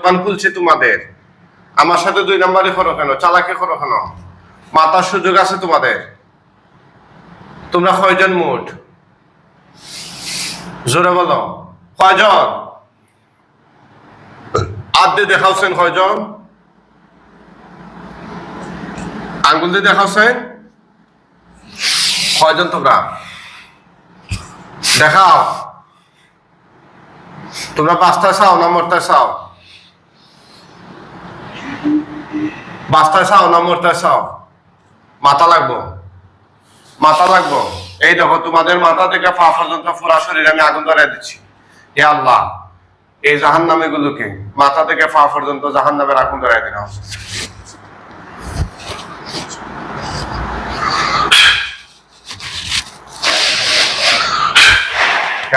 দোকান খুলছে তোমাদের। আমার সাথে দুই নাম্বারই করো কেন? চালাকি করো কেন? মাতার সুযোগ আছে তোমাদের। তোমরা কয়জন মোট? জোরে বলো। কয়জন? আদ্যে দেখাওছেন কয়জন? আঙ্গুল দিয়ে দেখাওছেন? কয়জন তোমরা? দেখাও। তোমরা বাস্তায় চাও না মরতে চাও? বাস্তায় চাও না মরতে চাও? মাথা লাগবো। মাথা লাগবো। এই দেখো, তোমাদের মাথা থেকে পা পর্যন্ত পুরা শরীর আমি আগুন ধরাই দিচ্ছি। হে আল্লাহ, এই জাহান নামে গুলোকে মাথা থেকে পা পর্যন্ত জাহান নামের আগুন ধরাই দিন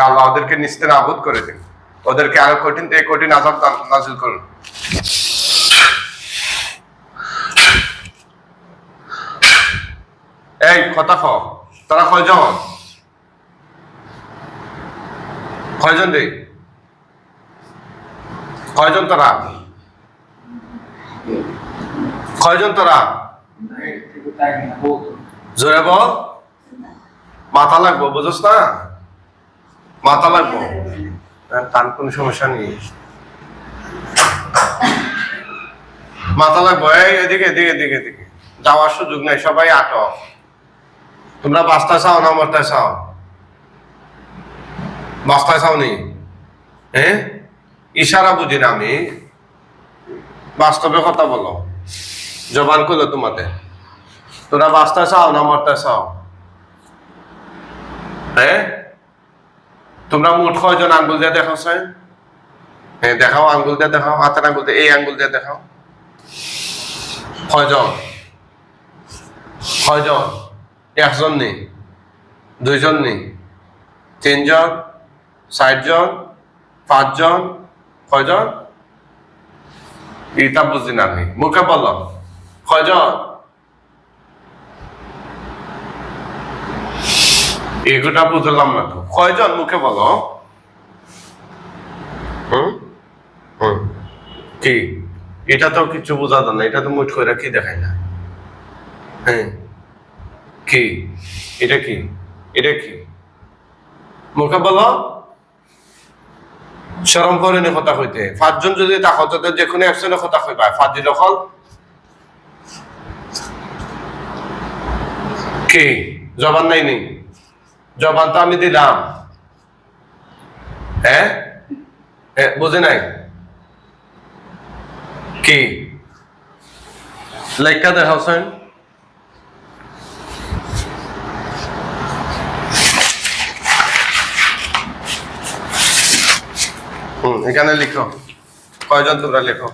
আল্লাহ, ওদেরকে নিস্তে নাবুদ করে দিন। ওদেরকে আরও কঠিন থেকে কঠিন আজাব নাজিল করুন। এই, কথা কও। তারা কয়জন? কয়জন রে? কয়জন তারা? কয়জন তারা? জোরে বল। মাথা লাগবো বুঝছ না? মাথা লাগবো। তার কোনো সমস্যা নেই। মাথা লাগবো। এই, এদিকে এদিকে এদিকে এদিকে। যাওয়ার সুযোগ নেই, সবাই আটক। তোমরা বাস্তায় চাও না মরতে চাও? চাও নি হ্যাঁ ইশারা বুঝি না আমি। বাস্তবে কথা বলো। জবান করল তোমাদের তোরা বাস্তায় চাও না মরতে চাও? হ্যাঁ তোমরা মুঠ কয়জন আঙ্গুল দিয়ে দেখাও স্যার হ্যাঁ দেখাও আঙ্গুল দিয়ে দেখাও, হাতের আঙ্গুল দিয়ে, এই আঙ্গুল দিয়ে দেখাও। কয়জন? কয়জন? একজন নেই, দুইজন নেই, তিনজন ষাটজন পাঁচজন, কয়জন? এটা বুঝি না আমি। মুখে বলো কয়জন? এগুলা বুঝলাম না তো। কয়জন? মুখে বলো। কি? এটা তো কিছু বোঝা যায় না। এটা তো মুঠ করে কি দেখায় না? হ্যাঁ। কি? এটা কি? এটা কি? মুখে বলো? শরম করে নি কথা হইতে পাঁচজন যদি তা হতো যে কোনো একজনের কথা কইবা। পাঁচ দিন হল কি? জবান নাই নেই জবান তো আমি দিলাম। হ্যাঁ হ্যাঁ বুঝে নাই? কি? লেখা দেখাওছেন হুম এখানে লিখো। কয়জন তোমরা লেখো?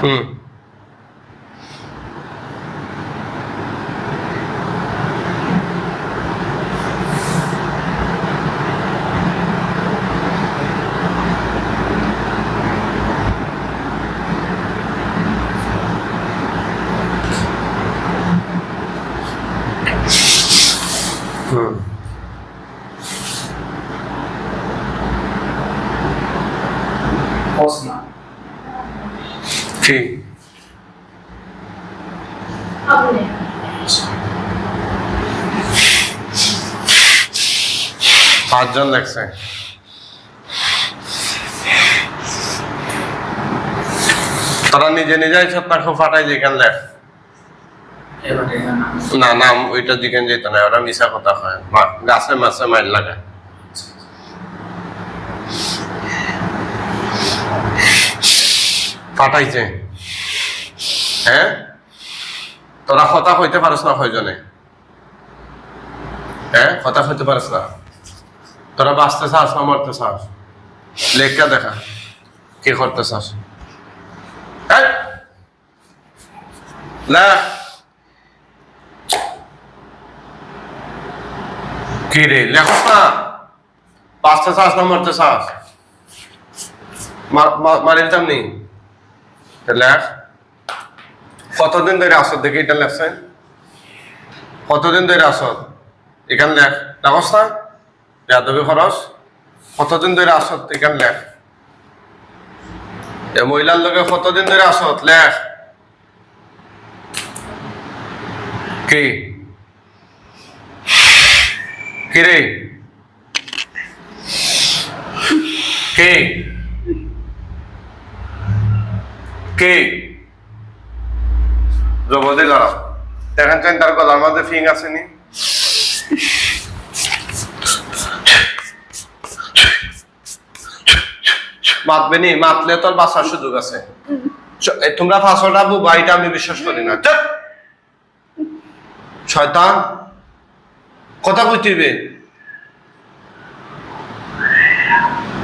হুম Osman. কি আপনি পাঁচজন লেখছে তোরা নিজে নিজেই সত্তা খুব ফাটাই যেখান লেখ নাম না ওইটা যেখান যেত না, ওরা মিশা কথা হয় গাছে মাছে মাইল ফাটাইছে। হ্যাঁ? তোরা কথা হইতে পারিস না হ্যাঁ? কথা হইতে পারিস না? তোরা বাঁচতে চাস, না মরতে চাস? লেখা দেখা, কি করতে চাস! লেখ কি রে, লেখস না! বাঁচতে চাস, না মরতে চাস? মারির চাম নেই? লেখ। কতদিন ধরে আসত দেখি এটা লেখছেন? কতদিন ধরে আসত এখানে লেখ। লেখস না? যাদবী খরচ, কতদিন ধরে আসত এখান লেখ? এ মহিলার লোকে কতদিন ধরে আসত লেখ? কি? কি রে? কে? কে? জগদে গরম দেখেন তার গলার মধ্যে ফিং আসেনি মাতবে নি, মাতলে তোর বাঁচার সুযোগ আছে। তোমরা ফাঁসটা বুবা এটা আমি বিশ্বাস করি না! শয়তান, কথা কইতিবে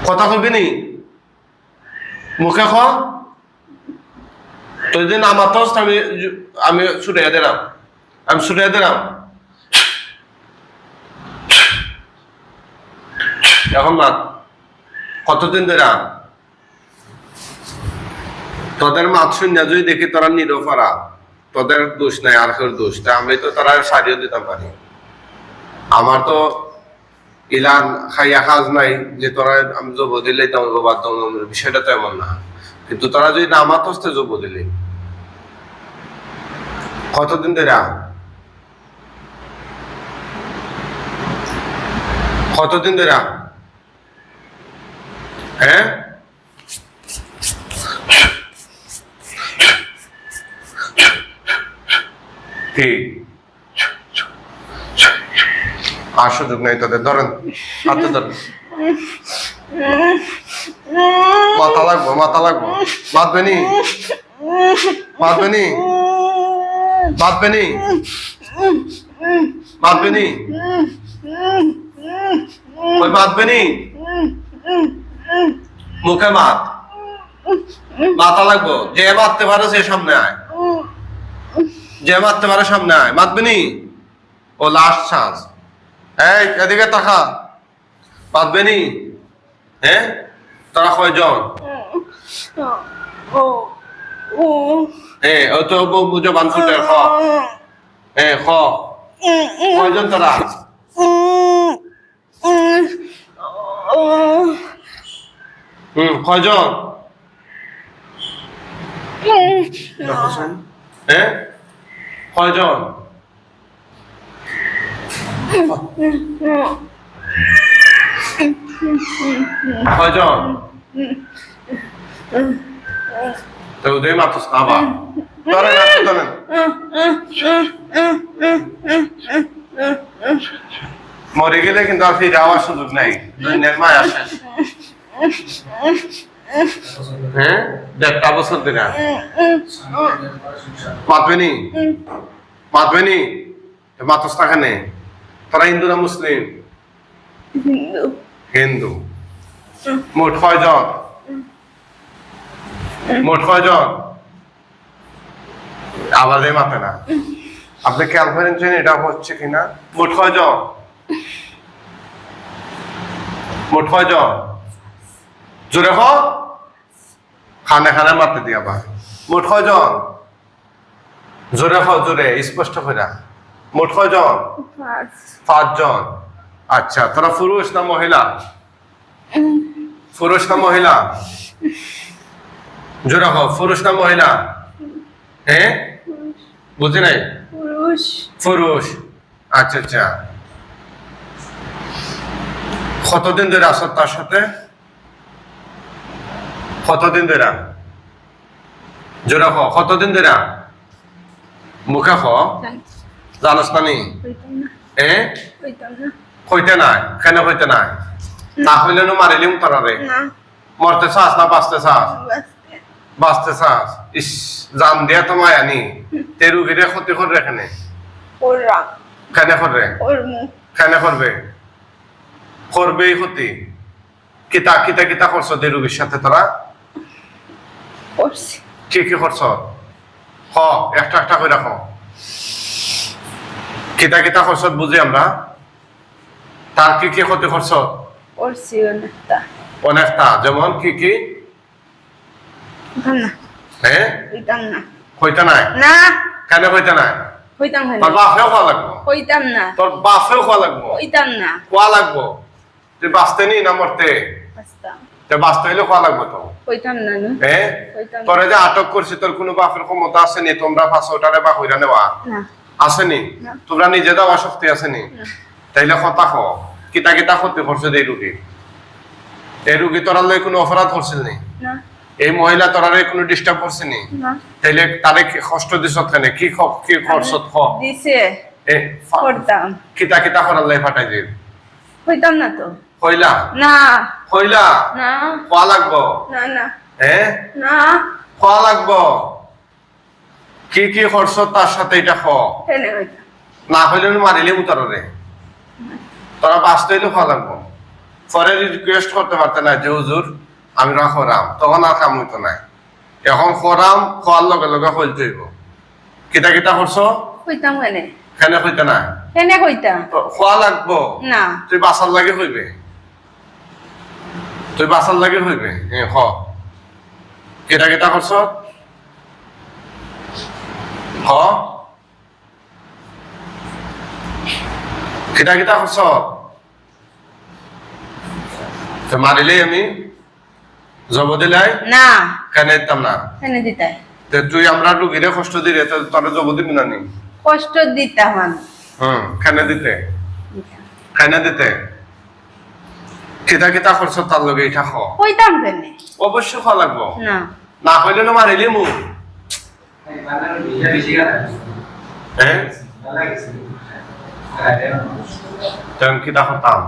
কথা কইবি নি? মুখে খ তুই যদি নাম আতস আমি আমি ছুটে দিলাম। আমি ছুটে দিলাম। এখন না কতদিন ধরে? তোদের মাত শূন্য যদি দেখি তোরা নিরফারা তোদের দোষ নাই, আর কেউ দোষ। তা আমি তো তারা সারিয়ে দিতে পারি। আমার তো ইলান খাইয়া কাজ নাই, যে তোরা আমি জব দিলে বিষয়টা তো এমন না। কিন্তু তোরা যদি নামাত হস্তে জব দিলে, কতদিন ধরে? কতদিন ধরে হ্যাঁ? কি আর সুযোগ নেই তোদের, ধরেন, হাতে ধরেন। মাথা লাগবো মাথা লাগবো। বাঁধবে নি বাঁধবে নি বাঁধবে নি বাঁধবে নি ওই বাঁধবে নি মুখে মাত। মাথা লাগবো, যে মারতে পারে সে সামনে আয়। যে মারতে পারে সামনে আয় মারবে নি? ও লাস্ট চান্স এই এদিকে তাকা। মারবে নি? হ্যাঁ তারা কয়জন? এ ও। তো বুঝে বান ফুটে খ। এ খ। কয়জন তারা? হুম কয়জন? দেখছেন হ্যাঁ কয়জন? কয়জন? তো উদয় মাতুস আবার ধরেন আপনি, ধরেন। মরে গেলে কিন্তু আর ফিরে যাওয়ার সুযোগ নাই। দুনিয়ার মায়া শেষ হ্যাঁ? দেড়টা বছর দিনা মাতবে নি মাতবে নি মাতস টাকানে তারা হিন্দু না মুসলিম? হিন্দু। মোট কয়জন? মোট কয়জন? আওয়াজে মাতে না। আপনি খেয়াল করেছেন এটা হচ্ছে কিনা? মোট কয়জন? মোট কয়জন? জোরে হ। খানে খানে মারতে দিয়া বা। মোট কয়জন? জোরে হ জোরে স্পষ্ট করে মোট কয়জন? পাঁচজন। আচ্ছা তোরা পুরুষ না মহিলা? পুরুষ না মহিলা? জোরে হ পুরুষ না মহিলা? হ্যাঁ বুঝি নাই? পুরুষ। পুরুষ। আচ্ছা আচ্ছা। কতদিন ধরে আসত তার সাথে? কতদিন ধরে জোরে খ কতদিন ধরে মুখে খ জানোস না নি এ কইতে নাই কেন কইতে নাই না হইলে নো মারিলিম তোরারে মরতে চাস না বাঁচতে চাস বাঁচতে চাস ইস জান দিয়া তো মায়া নি তে রুগীরে ক্ষতি করে এখানে কেন করবে কেন করবে করবেই ক্ষতি কিতা কিতা কিতা করছ দে রুগীর সাথে তোরা করছি। কি কি করছ? হ একটা একটা করে রাখো। কিতা কিতা করছ বুঝি আমরা? তার কি কি ক্ষতি করছ করছি অনেকটা। অনেকটা যেমন কি কি? না। হ্যাঁ কইতে নাই? না। কেন কইতে নাই? কইতাম তোর না বাপেও খাওয়া লাগবো? কইতাম না। তোর বাপেও খাওয়া লাগবো? কইতাম না। কোয়া লাগবো? তুই বাঁচতে নি না মরতে আস্তা তে বাঁচতে হইলে খোয়া লাগবে তো? কইতাম না হ্যাঁ তোরে যে আটক করছি তোর কোনো বাপের ক্ষমতা আসেনি তোমরা পাঁচশোটারে বা কইরা নেওয়া। না। আসেনি তোমরা নিজে দেওয়া শক্তি না। তাইলে কথা হ কিতা কিতা ক্ষতি করছে এই রুগী এই রুগী তোরা লই কোনো অপরাধ করছিল নি? এই মহিলা তোরারে কোনো ডিস্টার্ব করছে নি? তাইলে তারে কষ্ট দিছ কেন কি খ কি খরচত খ দিছে। এ করতাম কিতা কিতা করার লাই ফাটাই দিন কইতাম না তো। কইলা না। কইলা না। খোয়া লাগবো? না না। হ্যাঁ না। খোয়া লাগবো? কি কি খরচ তার সাথে এটা খ? না হইলে মারিলে উতারে তোরা বাঁচতে হইলে খোয়া লাগবো? পরে রিকোয়েস্ট করতে পারতে না যে হুজুর আমি না খরাম তখন আর কাম হইতো না এখন খরাম খোয়ার লগে লগে হইতে হইব কিতা কিতা করছ কইতাম কেন কেন হইতে না কেন কইতাম তো খোয়া লাগবো? না। তুই বাসার লাগে হইবে তুই বাসার লাগে হইবে? হ্যাঁ হ। কেটা কেটা করছ? হ। কেটা কেটা করছ? তো মারিলে আমি। জব দিলাই? না। কেন দিতাম না? কেন দিতাই? তো তুই আমরা রুগীরে কষ্ট দিলে তো তোর জব দিবি না নি? কষ্ট দিতাম হুম কেন দিতে। কেন দিতে? কেটা কেটা করছ তার লগে এটা হ কইতাম কেন অবশ্যই খাওয়া লাগবো। না। না হইলে না মারিলি মু হ্যাঁ তখন করতাম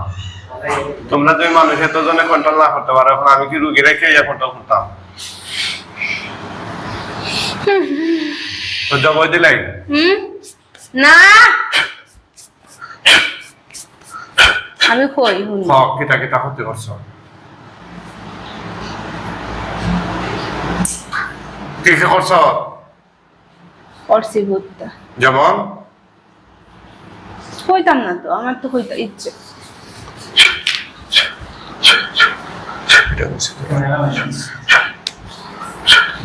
তোমরা তুমি মানুষ এত জনে কন্ট্রোল না করতে পারো এখন আমি কি রুগী রেখে ইয়া কন্ট্রোল করতাম তো জবাই দিলাই? না। আমি কই হুন। হ কিতা কিতা হতে করছ কি কি করছ? করছি ভূতটা যেমন কইতাম না তো আমার তো কইতে ইচ্ছে।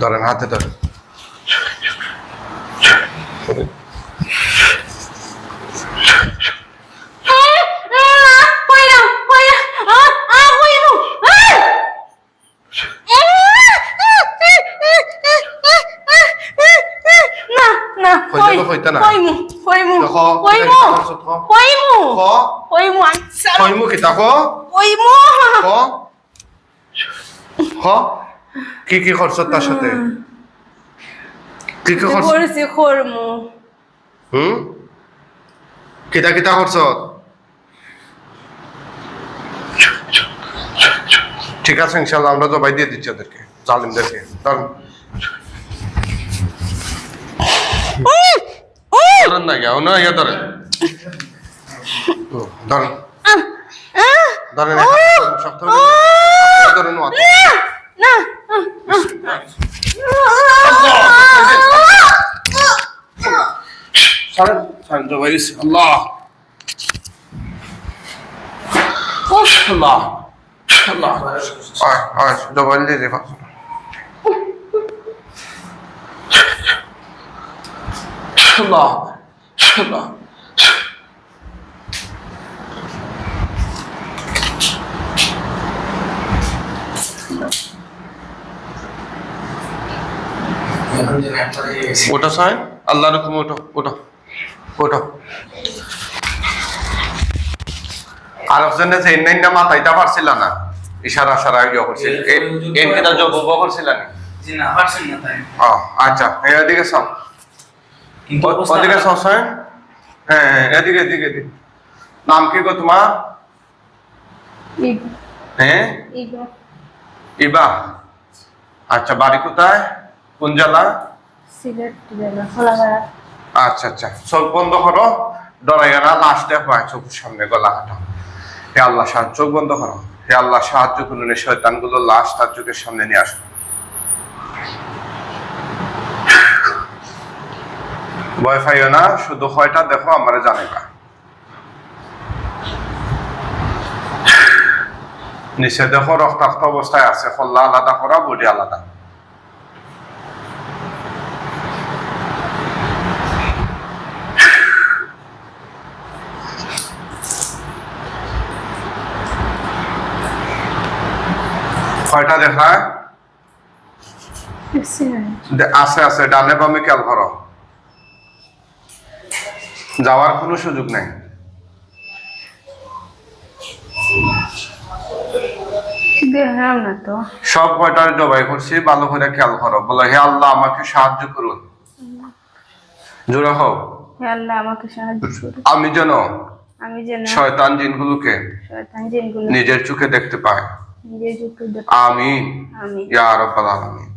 ধরেন হাতে ধরেন। কইতে তো কইতে না। কইমু কইমু দেখো, কইমু এটা কি করছ, ক ক কইমু ক ক কি কি খরচ তার সাথে কি কি খরচ করছি করমু হুম কিতা কিতা খরচ ঠিক আছে ইনশাল্লাহ আমরা জবাই দিয়ে দিচ্ছি ওদেরকে জালিমদেরকে। ধরেন ধরেন না গিয়া না ইয়া ধরেন হুম, ধরেন ধরেন শক্ত করে ধরেন। ধরেন ও হাতে। না সরেন সরেন জবাই দিচ্ছি আল্লাহ আল্লাহ আল্লাহ আয় আয় জবাই দিয়ে দে বাবা। আল্লাহ আল্লাহ ওটা সাহেব আল্লাহর হুকুম ওটো ওটো ওটো আর একজনে যে ইন্নাইন না মাথাইতে পারছিল না ইশারা সারা ইয়ে করছিল। এর কিটা জব করছিল না? জি না পারছেন না তাই। ও আচ্ছা এদিকে সব। ওদিকে সব সাহেব হ্যাঁ হ্যাঁ, এদিকে এদিকে এদিকে। নাম কি গো তোমার? হ্যাঁ? ইবা। আচ্ছা বাড়ি কোথায়? কোন জেলা? সিলেট জেলা আচ্ছা আচ্ছা। চোখ বন্ধ করো। ডরাইয়ারা লাশ দেখো চোখের সামনে গলা কাটা হে আল্লাহ সাহায্য চোখ বন্ধ করো। হে আল্লাহ সাহায্য করুন শয়তানগুলো লাশ তার চোখের সামনে নিয়ে আসো ভয় পাইও না শুধু হয়টা দেখো আমার জানেবা নিচে দেখো রক্তাক্ত অবস্থায় আছে খল্লা আলাদা করা বডি আলাদা। কয়টা দেখায়? আছে আছে ডানে বামে খেয়াল করো। যাওয়ার কোনো সুযোগ নাই। সব কয়টার জবাই করছি ভালো করে খেয়াল করো। বলো হে আল্লাহ আমাকে সাহায্য করুন। জোরে হোক হে আল্লাহ আমাকে সাহায্য করুন। আমি যেন আমি যেন শয়তান জিনগুলোকে শয়তান জিনগুলো নিজের চোখে দেখতে পাই। নিজের আমি আমি ইয়া রাব্বাল আলামিন।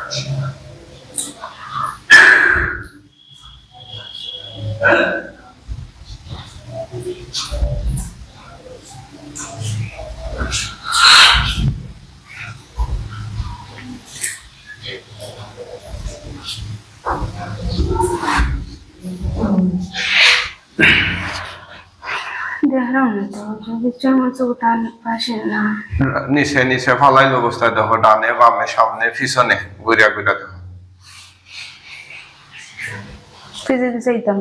দেখলাম না তো কিছু আমার চোখ টান পাশে না নিচে নিচে ফালাইল অবস্থায় দেখো ডানে বামে সামনে পিছনে ঘুরিয়া ঘুরিয়া ফিজিতে চাইতাম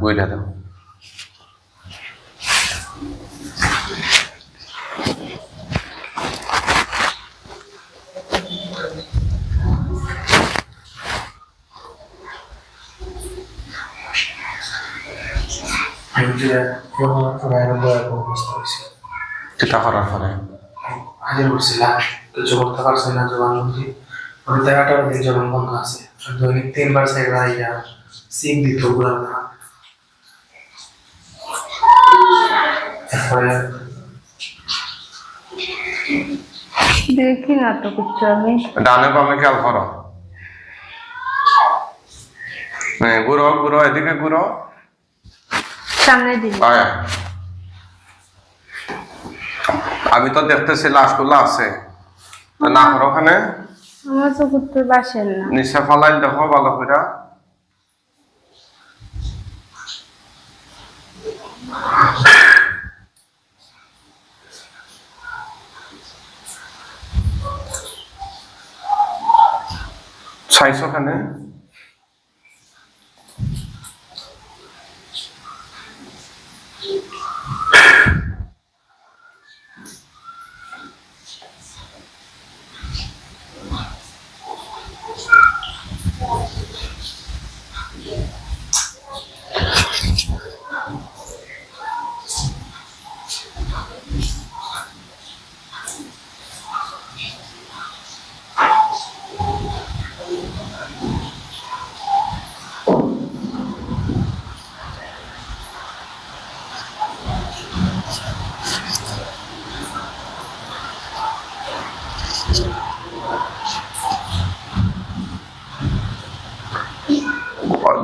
ঘুরিয়া দেখো আমি যে রায়ের বয়ার অবস্থা হয়েছে চিন্তা করার পরে হাজির করছিলাম কিছু করতে পারছি না জবান বুঝি আমি তেরোটা দিন বন্ধ আছে দৈনিক তিনবার সাইড রাইয়া সিক দিত না। দেখি না তো কিছু আমি। ডানে বামে খেয়াল করো। হ্যাঁ, ঘুরো ঘুরো এদিকে ঘুরো। সামনে দিন। আয়। আমি তো দেখতেছি লাশগুলো আছে। না করো ওখানে। আমার তো তো বাসেন না। নিচে ফালাইল দেখো ভালো করে চাইছো ওখানে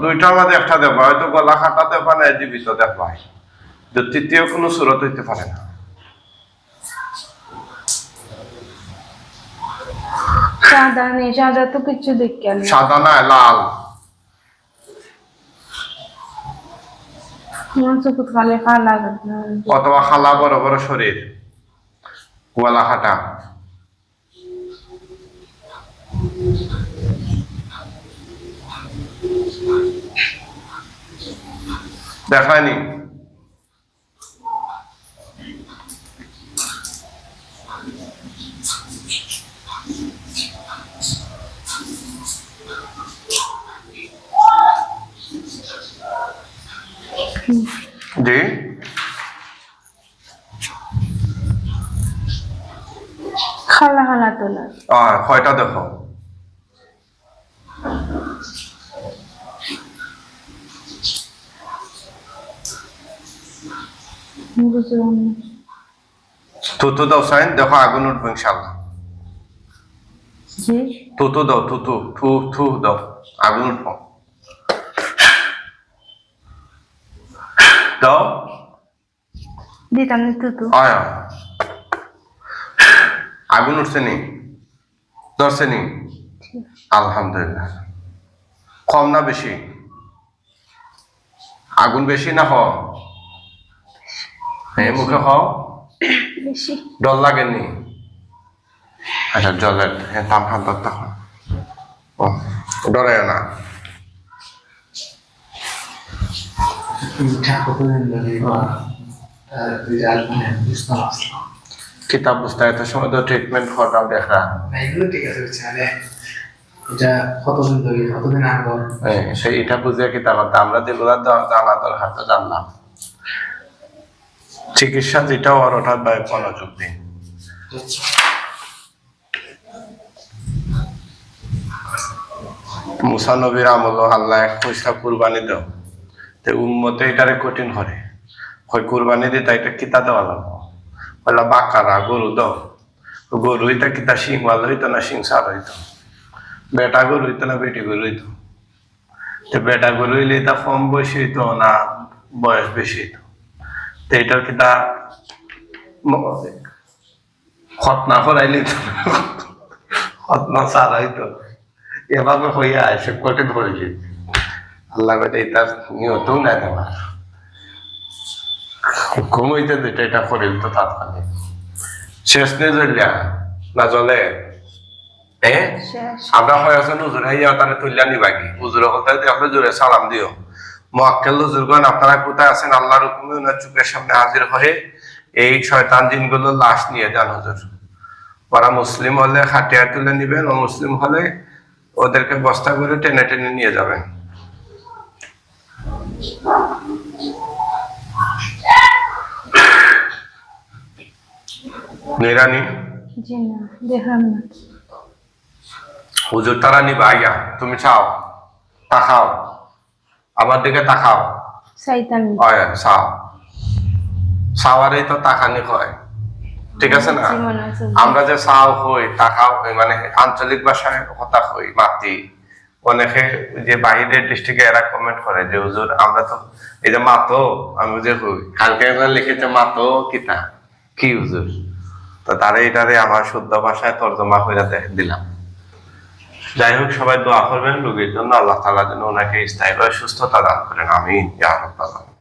দুইটার মধ্যে একটা দেবো হয়তো গলা খাটা দেবা না জীবিত দেখবা যে তৃতীয় কোনো সুরত হইতে পারে না। সাদা নেই সাদা তো কিছু দেখি সাদা না লাল। অথবা খালা বড় বড় শরীর। গলা খাটা। দেখায়নি। জি। খালা খালা তোলা। আর কয়টা দেখো। থুতু দাও সাইন দেখো আগুন উঠবো ইনশাল্লাহ জি। থুতু দাও থুতু থু থু দাও আগুন উঠবো। দাও। দিতাম না তো তো আয়। আগুন উঠছে নি? ধরছে নি? আলহামদুলিল্লাহ। কম না বেশি? আগুন বেশি না হ এই মুখে বেশি। ডর লাগেনি? আচ্ছা জলের হ্যাঁ তাম হাত ধরতে হয় ও ডরে না। কিতাব বুঝতে এত সময় তো ট্রিটমেন্ট করলাম দেখা এগুলো ঠিক আছে এটা কতদিন ধরে কতদিন আগর? হ্যাঁ, সেই এটা বুঝে কিতাব আমরা যেগুলো জানা দরকার তো জানলাম। চিকিৎসা যেটা আর ওঠার ভাই মনোযোগ দিন মুসা নবীর আমল আল্লাহ এক পয়সা কুরবানি দাও। তো উম্মতে এটারে কঠিন করে। হয় কুরবানি দিতে এটা কিতা দেওয়া লাগবো? বললা বাকারা, গরু দাও। গরু হইতা কিতা শিং ভালো হইতো না শিং, সার হইতো। বেটা গরু হইতো না বেটি গরু হইতো। বেটা গরু হইলে তা কম বয়স হইতো না বয়স বেশি হইতো। তো এটার কিতা খতনা করাইলে তো খতনা সারা হইতো এভাবে হইয়া এসে কঠিন হয়েছে আল্লাহ বেটা নাই দেওয়ার ঘুমাইতে যেটা এটা করে দিত তাৎক্ষণিক। শেষ নিয়ে জ্বলিয়া না জ্বলে? আমরা হয় হুজুর হাইয়া তারে তুলিয়া নিবা কি হুজুর হতে আপনি জোরে সালাম দিও। মোয়াক্কেল হুজুরগণ আপনারা কোথায় আছেন? আল্লাহর হুকুমে ওনার চোখের সামনে হাজির হয়ে এই শয়তান জিনগুলো লাশ নিয়ে যান হুজুর। ওরা মুসলিম হলে খাটিয়া তুলে নিবেন ও মুসলিম হলে ওদেরকে বস্তা করে টেনে টেনে নিয়ে যাবেন। নিরানি? জি না দেখলাম না। হুজুর তারা নিবা আইয়া তুমি চাও? তাকাও আমার দিকে তাকাও। হয় চাও। চাওয়ারই তো তাকানি হয়। ঠিক আছে না? আমরা যে চাও হই তাকাও হই মানে আঞ্চলিক ভাষায় কথা হই মাতি। অনেকে যে বাহিরের ডিস্ট্রিক্টে এরা কমেন্ট করে যে হুজুর আমরা তো এই যে মাতো আমি যে হই কালকে লিখেছে মাতো কিতা? কি হুজুর? তো তারা এটারে আমার শুদ্ধ ভাষায় তর্জমা করে দিলাম। যাই হোক, সবাই দোয়া করবেন, রোগীর জন্য আল্লাহ তালা যেন ওনাকে স্থায়ীভাবে সুস্থতা দান করেন আমি ইয়া।